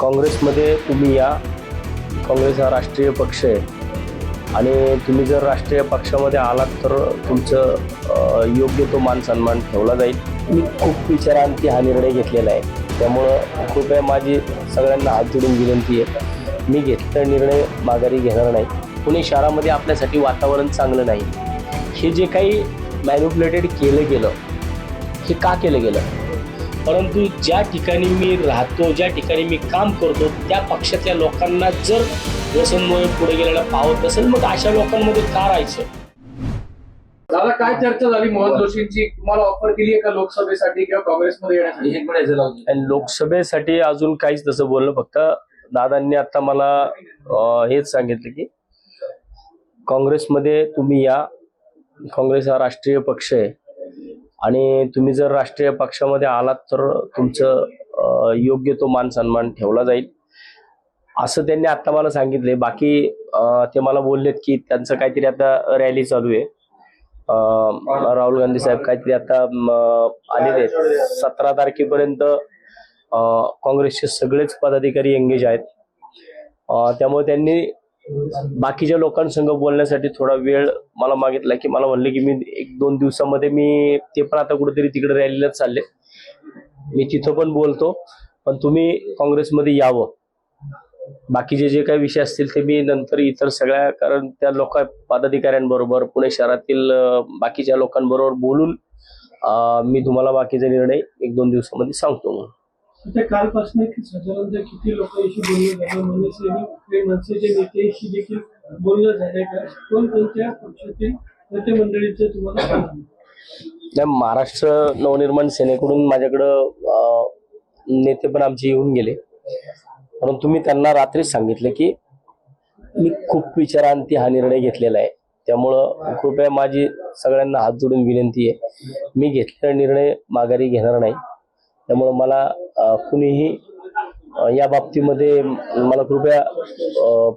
काँग्रेसमध्ये तुम्ही या. काँग्रेस हा राष्ट्रीय पक्ष आहे. आणि तुम्ही जर राष्ट्रीय पक्षामध्ये आलात तर तुमचं योग्य तो मान सन्मान ठेवला जाईल. मी खूप विचारांती हा निर्णय घेतलेला आहे. त्यामुळं कृपया माझी सगळ्यांना हात जोडून विनंती आहे. मी घेतलेला निर्णय माघारी घेणार नाही. पुणे शहरामध्ये आपल्यासाठी वातावरण चांगलं नाही. हे जे काही मॅन्युप्युलेटेड केलं गेलं हे का केलं गेलं? परंतु ज्या ठिकाणी मी राहतो ज्या ठिकाणी मी काम करतो त्या पक्षातल्या लोकांना जर व्यसनमुळे पुढे गेलेला पावत नसेल मग अशा लोकांमध्ये का राहायचं? दादा काय चर्चा झाली मोहन जोशींची? तुम्हाला ऑफर दिली आहे का लोकसभेसाठी किंवा काँग्रेसमध्ये येण्यासाठी? आणि लोकसभेसाठी अजून काहीच तसं बोललं फक्त दादांनी आता मला अं, हेच सांगितलं की काँग्रेसमध्ये तुम्ही या. काँग्रेस हा राष्ट्रीय पक्ष आहे. आणि तुम्ही जर राष्ट्रीय पक्षामध्ये आलात तर तुमचं योग्य तो मान सन्मान ठेवला जाईल. असं त्यांनी आता मला सांगितले बाकी ते मला बोललेत की त्यांचं काहीतरी आता रॅली चालू आहे. राहुल गांधी साहेब काहीतरी आता आलेले आहेत. सतरा तारखेपर्यंत काँग्रेसचे सगळेच पदाधिकारी एंगेज आहेत. त्यामुळे त्यांनी बाकीच्या लोकांसंग बोलण्यासाठी थोडा वेळ मला मागितला की मला म्हणले की मी एक दोन दिवसामध्ये मी ते पण आता कुठेतरी तिकडे रॅलीलाच चालले. मी तिथं पण बोलतो पण तुम्ही काँग्रेसमध्ये यावं. बाकीचे जे काही विषय असतील ते मी नंतर इतर सगळ्या कारण त्या लोक पदाधिकाऱ्यांबरोबर पुणे शहरातील बाकीच्या लोकांबरोबर बोलून मी तुम्हाला बाकीचा निर्णय एक दोन दिवसामध्ये सांगतो मग आता कालपासून एक साधारणतः किती लोकांशी बोलणं झालं मनसे आणि मनसेच्या नेत्यांशी देखील बोलणं झालंय. का कोणकोणत्या पक्षातील नेते मंडळीचं तुम्हाला काय नाही महाराष्ट्र नवनिर्माण सेनेकडून माझ्याकडं नेते पण आमचे येऊन गेले. परंतु मी त्यांना रात्रीच सांगितले की मी खूप विचारांती हा निर्णय घेतलेला आहे. त्यामुळं कृपया माझी सगळ्यांना हात जोडून विनंती आहे. मी घेतलेला निर्णय माघारी घेणार नाही. त्यामुळं मला कुणीही या बाबतीमध्ये मला कृपया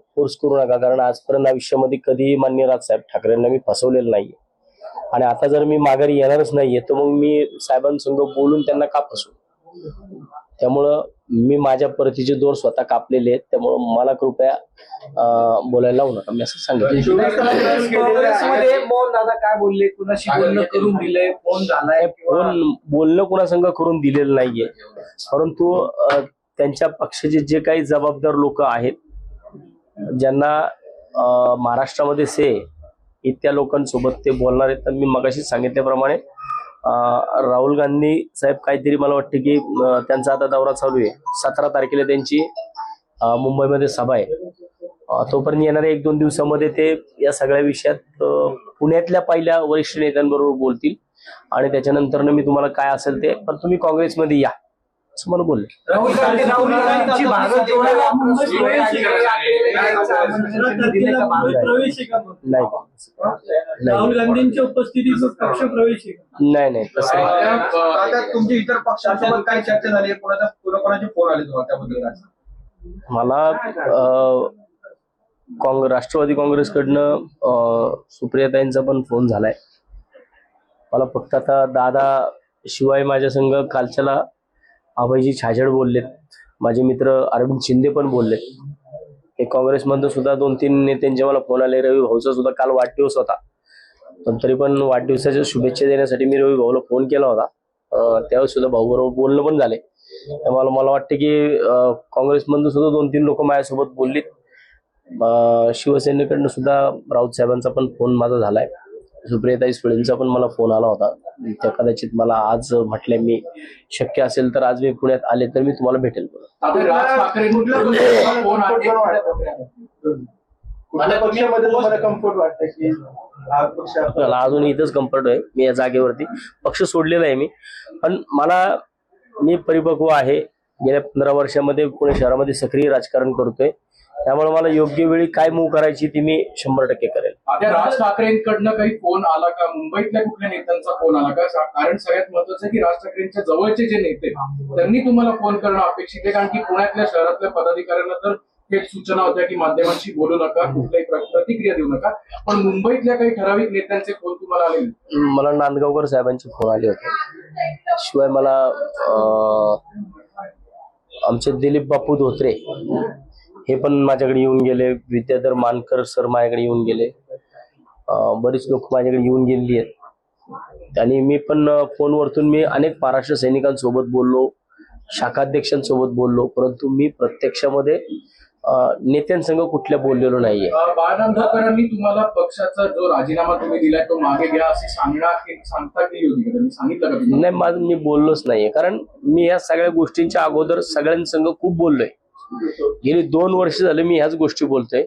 फोर्स करू नका. कारण आजपर्यंत आयुष्यामध्ये कधीही मान्य राजसाहेब ठाकरेंना मी फसवलेलं नाही आणि आता जर मी माघारी येणारच नाहीये तर मग मी साहेबांसंग बोलून त्यांना का फसू त्यामुळं मी माझ्या परतीचे दोर स्वतः कापलेले आहेत त्यामुळं मला कृपया अं, बोलायला लावू नका. मी असं सांगितलं काँग्रेसमध्ये मोहन दादा काय बोलले? कुणाशी बोलणं करून दिलंय? फोन झालाय किंवा बोलणं कोणासंग करून दिलेलं नाहीये. परंतु अं, त्यांच्या पक्षाचे जे काही जबाबदार लोक आहेत ज्यांना अं, महाराष्ट्रामध्ये से इत्या लोकांसोबत ते बोलणार आहेत तर मी मगाशी सांगितल्याप्रमाणे राहुल गांधी साहेब काहीतरी मला वाटते की त्यांचा आता दौरा चालू आहे. सतरा तारखेला त्यांची मुंबईमध्ये सभा आहे. तोपर्यंत येणाऱ्या एक दोन दिवसामध्ये ते या सगळ्या विषयात पुण्यातल्या पहिल्या वरिष्ठ नेत्यांबरोबर बोलतील. आणि त्याच्यानंतर मी तुम्हाला काय असेल ते पण तुम्ही काँग्रेसमध्ये या. असं मला बोलले. राहुल गांधी गांधींची प्रवेश आहे का? नाही. गांधींच्या उपस्थितीत पक्ष प्रवेश आहे का? नाही नाही. तसं तुमच्या इतर पक्षांसोबत काय चर्चा झाली? कोणाचा कोणाकोणाचे फोन आले तुम्हाला त्याबद्दल? मला अं, काँग राष्ट्रवादी काँग्रेसकडनं सुप्रियाताईंचा पण फोन झालाय. मला फक्त आता दादा शिवाय माझ्या संघ कालच्याला अभयजी छाजड बोललेत. माझे मित्र अरविंद शिंदे पण बोललेत. हे काँग्रेसमधनं सुद्धा दोन तीन नेत्यांचे मला फोन आले. रवी भाऊचा सुद्धा काल वाढदिवस होता. पण तरी पण वाढदिवसाच्या शुभेच्छा देण्यासाठी मी रवी भाऊला फोन केला होता. त्यावेळेस सुद्धा भाऊ बरोबर बोलणं पण झाले. त्यामुळे मला वाटतं की काँग्रेसमधून सुद्धा दोन तीन लोक माझ्यासोबत बोललीत. शिवसेनेकडनं सुद्धा राऊत साहेबांचा पण फोन माझा झालाय. सुप्रियाताई सुळेंचा पण मला फोन आला होता. त्या कदाचित मला आज म्हटलंय मी शक्य असेल तर आज मी पुण्यात आले तर मी तुम्हाला भेटेल. मला अजून इथंच कम्फर्ट आहे. मी या जागेवरती. पक्ष सोडलेला आहे मी. पण मला मी परिपक्व आहे. गेल्या पंधरा वर्षामध्ये पुणे शहरामध्ये सक्रिय राजकारण करतोय. त्यामुळे मला योग्य वेळी काय मूव करायची ती मी शंभर टक्के करेल. आता राज ठाकरेंकडनं काही फोन आला का? मुंबईतल्या कुठल्या नेत्यांचा फोन आला का? कारण सगळ्यात महत्वाचं की राज ठाकरेंच्या जवळचे जे नेते त्यांनी तुम्हाला फोन करणं अपेक्षित आहे. कारण की पुण्यातल्या शहरातल्या पदाधिकाऱ्यांना तर थेट सूचना होत्या की माध्यमांशी बोलू नका कुठल्याही प्र- प्रतिक्रिया देऊ नका. पण मुंबईतल्या काही ठराविक नेत्यांचे फोन तुम्हाला आले? मला नांदगावकर साहेबांचे फोन आले होते. शिवाय मला आमचे दिलीप बापू धोत्रे हे पण माझ्याकडे येऊन गेले. विद्याधर मानकर सर माझ्याकडे येऊन गेले. बरीच लोक माझ्याकडे येऊन गेलेली आहेत. आणि मी पण फोनवरतून मी अनेक महाराष्ट्र सैनिकांसोबत बोललो शाखाध्यक्षांसोबत बोललो परंतु मी प्रत्यक्षामध्ये नेत्यांसंग कुठल्या बोललेलो नाहीये. अं, बाळनांदकरांनी तुम्हाला पक्षाचा जो राजीनामा तुम्ही दिलाय तो मागे घ्या असे सांगणार सांगता केली होती सांगितलं नाही माझं मी बोललोच नाहीये. कारण मी या सगळ्या गोष्टींच्या अगोदर सगळ्यांसंग खूप बोललोय. गेली दोन वर्ष झाले मी ह्याच गोष्टी बोलतोय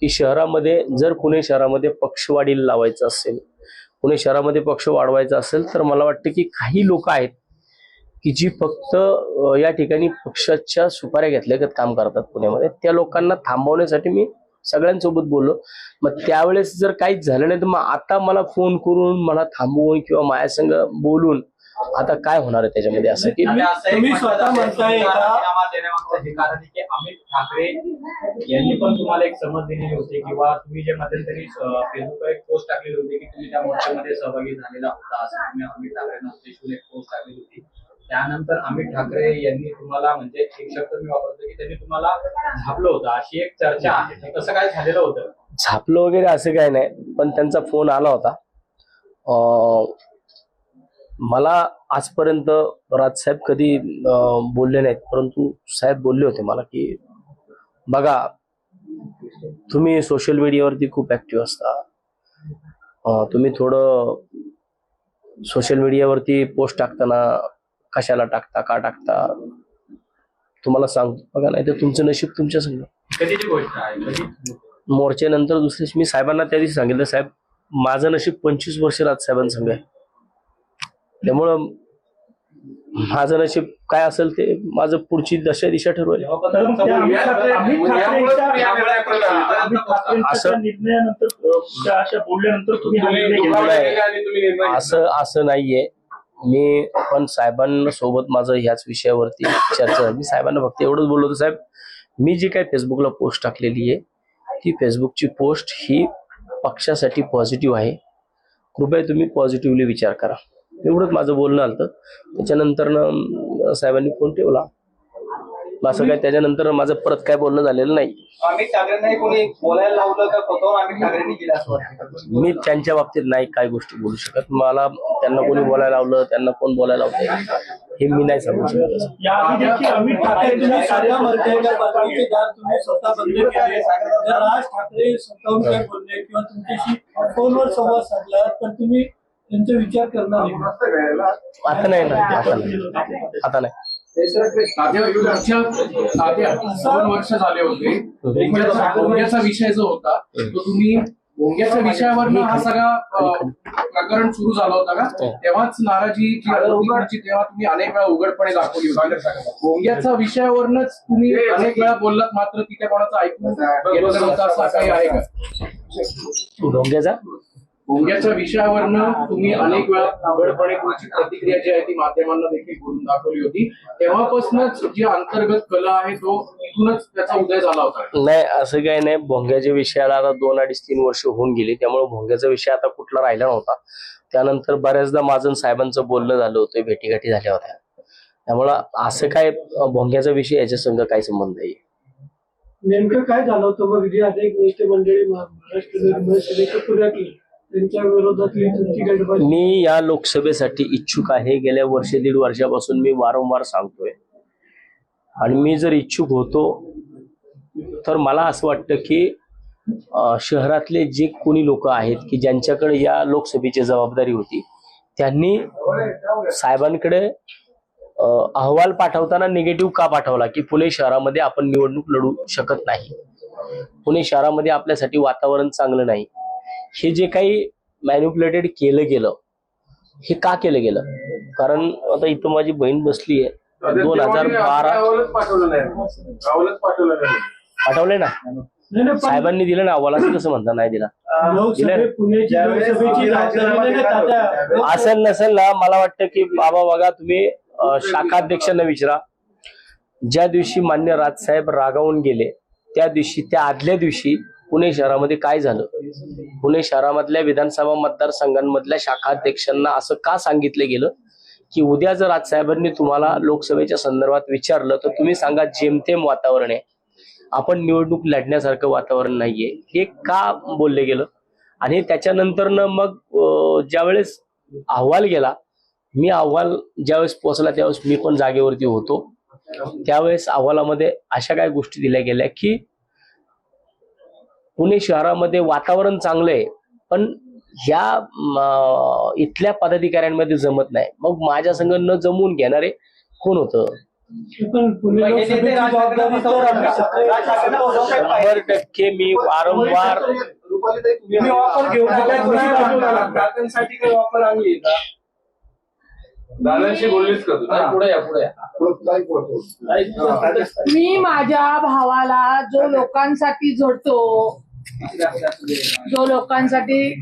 की शहरामध्ये जर पुणे शहरामध्ये पक्षवाढीला लावायचं असेल पुणे शहरामध्ये पक्ष वाढवायचा असेल तर मला वाटतं की काही लोक आहेत की जी फक्त या ठिकाणी पक्षाच्या सुपाऱ्या घेतल्यागत काम करतात पुण्यामध्ये त्या लोकांना थांबवण्यासाठी मी सगळ्यांसोबत बोललो. मग त्यावेळेस जर काहीच झालं नाही तर मग आता मला फोन करून मला थांबवून किंवा माझ्या संग बोलून आता काय होणार आहे त्याच्यामध्ये असं की तुम्ही स्वतः म्हणताय की? हे अमित ठाकरे यांनी पण तुम्हाला एक समज दिलेली होती किंवा तुम्ही जे मध्यंतरी फेसबुकवर एक पोस्ट टाकलेली होती की तुम्ही त्या मोर्चामध्ये सहभागी झालेला होता असं तुम्ही अमित ठाकरेंना उद्देशून एक पोस्ट टाकलेली होती. त्यानंतर अमित ठाकरे यांनी तुम्हाला म्हणजे एक शब्द मी वापरतो की त्यांनी तुम्हाला झापलं होतं. अशी एक चर्चा आहे. कसं काय झालेलं होतं? झापलं वगैरे असं काय नाही पण त्यांचा फोन आला होता. अं, मला आजपर्यंत राजसाहेब कधी बोलले नाहीत परंतु साहेब बोलले होते मला की बघा तुम्ही सोशल मीडियावरती खूप ऍक्टिव्ह असता. तुम्ही थोडं सोशल मीडियावरती पोस्ट टाकताना कशाला टाकता का टाकता तुम्हाला सांगतो. बघा नाही तर तुमचं नशीब तुमच्या संग. मोर्चेनंतर दिवशी मी साहेबांना त्या दिवशी सांगितलं साहेब माझं नशीब पंचवीस वर्ष राजसाहेबांसंग आहे. त्यामुळं माझं नशीब काय असेल ते माझं पुढची दशा दिशा ठरवेल. असं- त्या निर्णयानंतर अ, त्या अशा बोलल्यानंतर तुम्ही हा निर्णय घेतला. असं असं नाहीये. मी पण साहेबांसोबत माझं ह्याच विषयावरती चर्चा मी साहेबांना फक्त एवढंच बोललो होतो साहेब मी जी काय फेसबुकला पोस्ट टाकलेली आहे ती फेसबुकची पोस्ट ही पक्षासाठी पॉझिटिव्ह आहे. कृपया तुम्ही पॉझिटिव्हली विचार करा. एवढंच माझं बोलणं आलं त्याच्यानंतर ना साहेबांनी फोन ठेवला. असं काय त्याच्यानंतर माझं परत काय बोलणं झालेलं नाही. अमित ठाकरेंना कोणी बोलायला लावलं का? स्वतःहून अमित ठाकरेंनी केलं असं वाटतं. मी त्यांच्या बाबतीत नाही काय गोष्टी बोलू शकत. मला त्यांना कोणी बोलायला लावलं त्यांना कोण बोलायला लावलं हे मी नाही सांगू शकत त्यांचा विचार करणार नाही. आता नाही ना आता नाही. आता नाही. दोन वर्ष झाले होते. भोंग्याचा भोंग्याचा विषय जो होता तो तुम्ही भोंग्याच्या विषयावर हा सगळा प्रकरण सुरू झाला होता का? तेव्हाच नाराजी तेव्हा तुम्ही अनेक वेळा उघडपणे दाखवली होती. भोंग्याच्या विषयावरनच तुम्ही अनेक वेळा बोललात मात्र तिथे कोणाचं ऐकून असं काही आहे का? ढोंग्याचा भोंग्याच्या विषयावरनं तुम्ही अनेक वेळा उघडपणे तुमची प्रतिक्रिया जी आहे ती माध्यमांना देखील बोलून दाखवली होती. तेव्हापासूनच जी अंतर्गत कला आहे तो इथूनच त्याचा उदय झाला होता. नाही असं काही नाही. भोंग्याच्या विषयाला आता दोन अडीच तीन वर्ष होऊन गेली. त्यामुळे भोंग्याचा विषय आता कुठला राहिला नव्हता. त्यानंतर बऱ्याचदा माझं साहेबांचं बोलणं झालं होतं भेटीगाठी झाल्या होत्या. त्यामुळं असं काय भोंग्याचा विषय याच्या संग काही संबंध नाही. नेमकं काय झालं होतं मग जी अनेक नेते मंडळी महाराष्ट्र त्यांच्या विरोधातली तुमची मी या लोकसभेसाठी इच्छुक आहे. गेल्या वर्ष दीड वर्षापासून मी वारंवार सांगतोय. आणि मी जर इच्छुक होतो तर मला असं वाटतं की शहरातले जे कोणी लोक आहेत की ज्यांच्याकडे या लोकसभेची जबाबदारी होती त्यांनी साहेबांकडे अहवाल पाठवताना निगेटिव्ह का पाठवला की पुणे शहरामध्ये आपण निवडणूक लढू शकत नाही. पुणे शहरामध्ये आपल्यासाठी वातावरण चांगलं नाही. हे जे काही मॅन्युप्युलेटेड केलं गेलं हे का केलं गेलं? कारण आता इथं माझी बहीण बसली आहे. दोन हजार बारा पाठवलं नाही. राहुलच पाठवलं नाही. पाठवले ना? नाही, नाही, पण साहेबांनी दिलं ना अहवाल असं कसं म्हणता नाही दिला. तात्या. असेल नसेल ना मला वाटतं की बाबा बघा तुम्ही शाखाध्यक्षांना विचारा. ज्या दिवशी मान्य राजसाहेब रागावून गेले त्या दिवशी त्या आदल्या दिवशी पुणे शहरामध्ये काय झालं? पुणे शहरामधल्या विधानसभा मतदारसंघांमधल्या शाखाध्यक्षांना असं का सांगितलं गेलं? की उद्या जर आज साहेबांनी तुम्हाला लोकसभेच्या संदर्भात विचारलं तर तुम्ही सांगा जेमतेम वातावरण आहे. आपण निवडणूक लढण्यासारखं वातावरण नाहीये. हे का बोलले गेलं? आणि त्याच्यानंतरनं मग ज्यावेळेस अहवाल गेला मी अहवाल ज्यावेळेस पोहोचला त्यावेळेस मी पण जागेवरती होतो. त्यावेळेस अहवालामध्ये अशा काही गोष्टी दिल्या गेल्या की पुणे शहरामध्ये वातावरण चांगलं आहे पण ह्या इथल्या पदाधिकाऱ्यांमध्ये जमत नाही. मग माझ्या संघ न जमवून घेणारे कोण होतं? शंभर टक्के मी वारंवार. मी माझ्या भावाला जो लोकांसाठी झडतो जो लोकांसाठी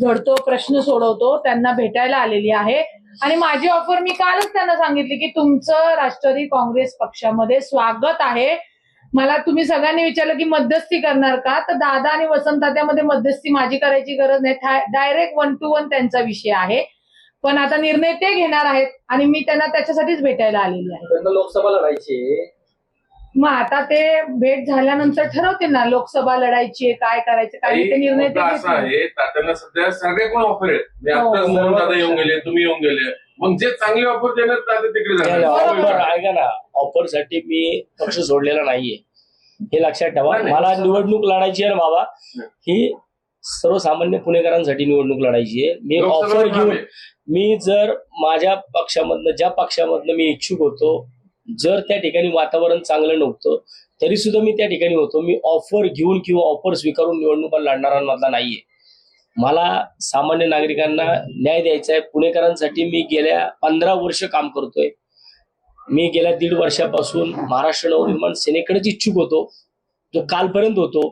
झडतो प्रश्न सोडवतो त्यांना भेटायला आलेली आहे. आणि माझी ऑफर मी कालच त्यांना सांगितली की तुमचं राष्ट्रवादी काँग्रेस पक्षामध्ये स्वागत आहे. मला तुम्ही सगळ्यांनी विचारलं की मध्यस्थी करणार का? तर दादा आणि वसंत त्यामध्ये मध्यस्थी माझी करायची गरज नाही. डायरेक्ट वन टू वन त्यांचा विषय आहे. पण आता निर्णय ते घेणार आहेत आणि मी त्यांना त्याच्यासाठीच भेटायला आलेली आहे. लोकसभा लढायची मग आता ते भेट झाल्यानंतर ठरवतील ना लोकसभा लढायची काय करायचं काय ते निर्णय ते मुद्दा असा घेतील. आहे तात्यांना सध्या सगळे कोण ऑफर आहेत? मी हो. आता मोहन दादा येऊन गेले तुम्ही येऊन गेले. मग जे चांगले ऑफर देणार तात्या तिकडे ऑफर ऐका ना ऑफरसाठी मी पक्ष सोडलेला नाहीये. हे लक्षात ठेवा. नाही, नाही. मला निवडणूक लढायची आहे ना बाबा. ही सर्वसामान्य पुणेकरांसाठी निवडणूक लढायची आहे. मी ऑफर घेऊन. मी जर माझ्या पक्षामधनं ज्या पक्षामधनं मी इच्छुक होतो जर त्या ठिकाणी वातावरण चांगलं नव्हतं तरी सुद्धा मी त्या ठिकाणी होतो. मी ऑफर घेऊन किंवा ऑफर स्वीकारून निवडणुका लढणाऱ्यांमधला नाहीये. मला सामान्य नागरिकांना न्याय द्यायचा आहे. पुणेकरांसाठी मी गेल्या पंधरा वर्ष काम करतोय. मी गेल्या दीड वर्षापासून महाराष्ट्र नवनिर्माण सेनेकडेच इच्छुक होतो. जो कालपर्यंत होतो.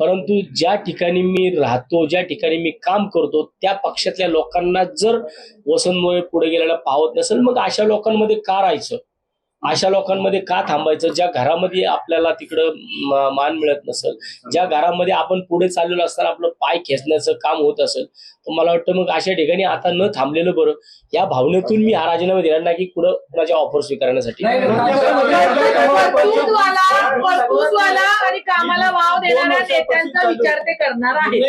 परंतु ज्या ठिकाणी मी राहतो ज्या ठिकाणी मी काम करतो त्या पक्षातल्या लोकांना जर वसंतमुळे पुढे गेलेला पावत नसेल मग अशा लोकांमध्ये का राहायचं? अशा लोकांमध्ये का थांबायचं ज्या घरामध्ये आपल्याला तिकडं म- मान मिळत नसेल ज्या घरामध्ये आपण पुढे चाललेलो असताना आपलं पाय खेचण्याचं काम होत असेल तर मला वाटतं मग अशा ठिकाणी आता न थांबलेलं बरं या भावनेतून मी हा राजीनामा दिला नाही की पुढं कुणाच्या ऑफर स्वीकारण्यासाठी आणि कामाला वाव देणाऱ्या नेत्यांचा विचार ते करणार आहे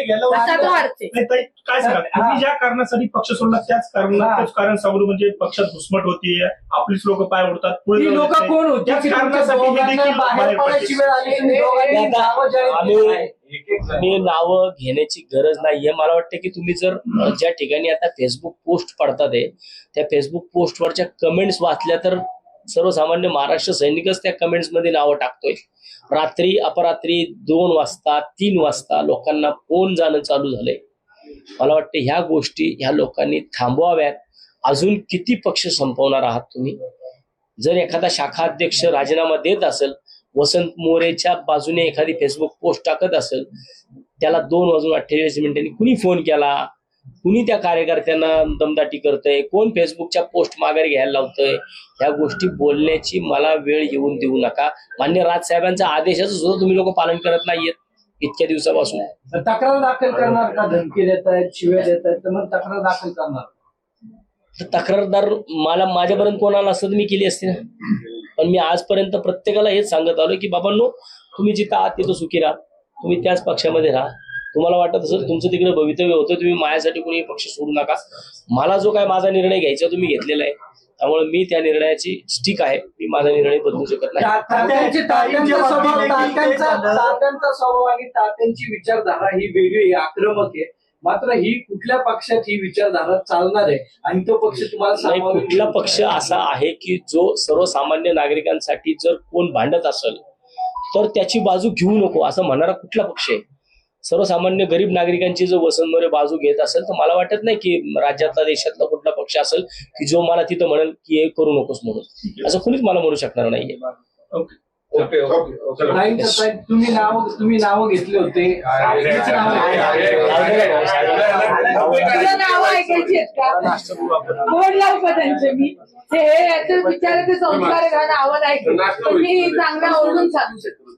काय सांगा ज्या कारणासाठी पक्ष सोडला त्याच कारण कारण समोर म्हणजे पक्षात घुसमट होतीये आपलीच लोक पाय उडतात पुढे ही लोक नाही. कोण होती? त्याच की तुमच्या कारणासाठी हे दोघांना देखील बाहेर बाहेर पडायची वेळ आली तुम्ही ते दोघांनी आता नावं जाहीर आम्ही केली नाही. मी नावं घेण्याची गरज नाहीये मला वाटतं की तुम्ही जर अ, ज्या ठिकाणी आता फेसबुक पोस्ट पडतात आहे त्या फेसबुक पोस्टवरच्या कमेंट्स वाचल्या तर सर्वसामान्य महाराष्ट्र सैनिकच त्या कमेंट्समध्ये नावं टाकतोय. रात्री अपरात्री दोन वाजता तीन वाजता लोकांना फोन जाणं चालू झालंय. मला वाटतं ह्या गोष्टी ह्या लोकांनी थांबवाव्यात. अजून किती पक्ष संपवणार आहात तुम्ही? जर एखादा शाखा अध्यक्ष राजीनामा देत असेल वसंत मोरेच्या बाजूने एखादी फेसबुक पोस्ट टाकत असेल त्याला दोन वाजून अठ्ठेचाळीस मिनिटांनी कुणी फोन केला? कुणी त्या कार्यकर्त्यांना दमदाटी करतय? कोण फेसबुकच्या पोस्ट माघारी घ्यायला लावतंय? ह्या गोष्टी बोलण्याची मला वेळ येऊन देऊ नका. मान्य राजसाहेबांच्या आदेशाचं सुद्धा तुम्ही लोक पालन करत नाहीयेत इतक्या दिवसापासून. तक्रार दाखल करणार का? धमकी देत आहेत शिव्या देत आहेत तर मग तक्रार दाखल करणार. तर तक्रारदार मला माझ्यापर्यंत कोणाला असतं तर मी केली असती ना. पण मी आजपर्यंत प्रत्येकाला हेच सांगत आलो की बाबांनो तुम्ही जिथं आहात तिथं सुखी राहा. तुम्ही त्याच पक्षामध्ये राहा. तुम्हाला वाटत असेल तुमचं तिकडे भवितव्य होतं तुम्ही माझ्यासाठी कोणी पक्ष सोडू नका. मला जो काय माझा निर्णय घ्यायचा तो मी घेतलेला आहे. त्यामुळे मी त्या निर्णयाची स्टिक आहे. मी माझा निर्णय बदलू शकत नाही. तात्यांची स्वभाव तात्यांचा तात्यांचा स्वभाव आणि तात्यांची विचारधारा ही वेगळी आक्रमक आहे. मात्र ही कुठल्या पक्षात ही विचारधारा चालणार आहे? आणि तो पक्ष तुम्हाला कुठला पक्ष असा आहे की जो सर्वसामान्य नागरिकांसाठी जर कोण भांडत असेल तर त्याची बाजू घेऊ नको असं म्हणणारा कुठला पक्ष आहे? सर्वसामान्य गरीब नागरिकांची जर वसंतमोरे बाजू घेत असेल तर मला वाटत नाही की राज्यातला देशातला कुठला पक्ष असेल की जो मला तिथं म्हणेल की हे करू नकोस म्हणून. असं कुणीच मला म्हणू शकणार नाहीये. ओके. ओके चला. ताईंचं ताई, तुम्ही नाव तुम्ही नाव घेतले होते. किती नावं ऐकायची आहेत का? लावू का त्यांचे? मी हे याचे विचाराचे संस्कार आहे ना नावं नाही. पण मी चांगला ओरडून सांगू शकतो.